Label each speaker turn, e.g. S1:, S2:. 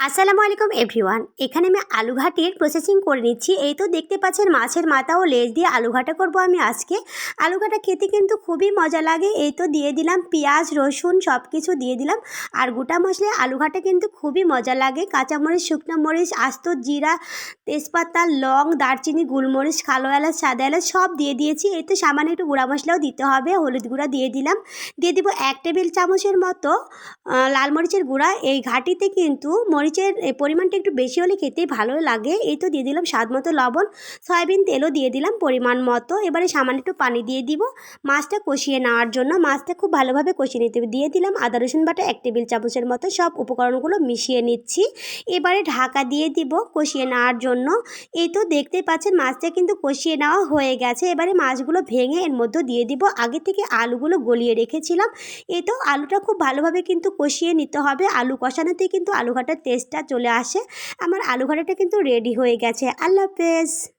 S1: আসসালামু আলাইকুম এভরিওয়ান এখানে আমি আলু ঘাটির প্রসেসিং করে নিচ্ছি। এই তো দেখতে পাচ্ছেন, মাছের মাথা ও লেজ দিয়ে আলু ঘাটা করব আমি আজকে। আলু ঘাটা খেতে কিন্তু খুবই মজা লাগে। এই তো দিয়ে দিলাম পেঁয়াজ, রসুন সব কিছু দিয়ে দিলাম। আর গোটা মশলায় আলু ঘাটা কিন্তু খুবই মজা লাগে। কাঁচামরিচ, শুকনো মরিচ, আস্ত জিরা, তেজপাতা, লং, দারচিনি, গোলমরিচ, কালো এলাচ, সাদা এলাচ সব দিয়ে দিয়েছি। এই তো সামান্য একটু গুঁড়া মশলাও দিতে হবে। হলুদ গুঁড়া দিয়ে দিলাম। দিয়ে দিব এক টেবিল চামচের মতো লাল মরিচের গুঁড়া। এই ঘাটিতে কিন্তু মরিচের পরিমাণটা একটু বেশি হলে খেতে ভালো লাগে। এই তো দিয়ে দিলাম স্বাদ মতো লবণ। সয়াবিন তেলও দিয়ে দিলাম পরিমাণ মতো। এবারে সামান্য একটু পানি দিয়ে দিব। মাছটা কষিয়ে নেওয়ার জন্য মাছটা খুব ভালোভাবে কষিয়ে নিতে দিয়ে দিলাম আদা, রসুন বাটা, এক টেবিল চামচের মতো সব উপকরণগুলো মিশিয়ে নিচ্ছি। এবারে ঢাকা দিয়ে দিব কষিয়ে নেওয়ার জন্য। এই তো দেখতে পাচ্ছেন মাছটা কিন্তু কষিয়ে নেওয়া হয়ে গেছে। এবারে মাছগুলো ভেঙে এর মধ্যে দিয়ে দিব। আগে থেকে আলুগুলো গলিয়ে রেখেছিলাম। এই তো আলুটা খুব ভালোভাবে কিন্তু কষিয়ে নিতে হবে। আলু কষানোতেই কিন্তু আলু ঘাটার টেস্টটা চলে আসে। আমার আলু ঘাটাটা কিন্তু রেডি হয়ে গেছে। আল্লাহ হাফেজ।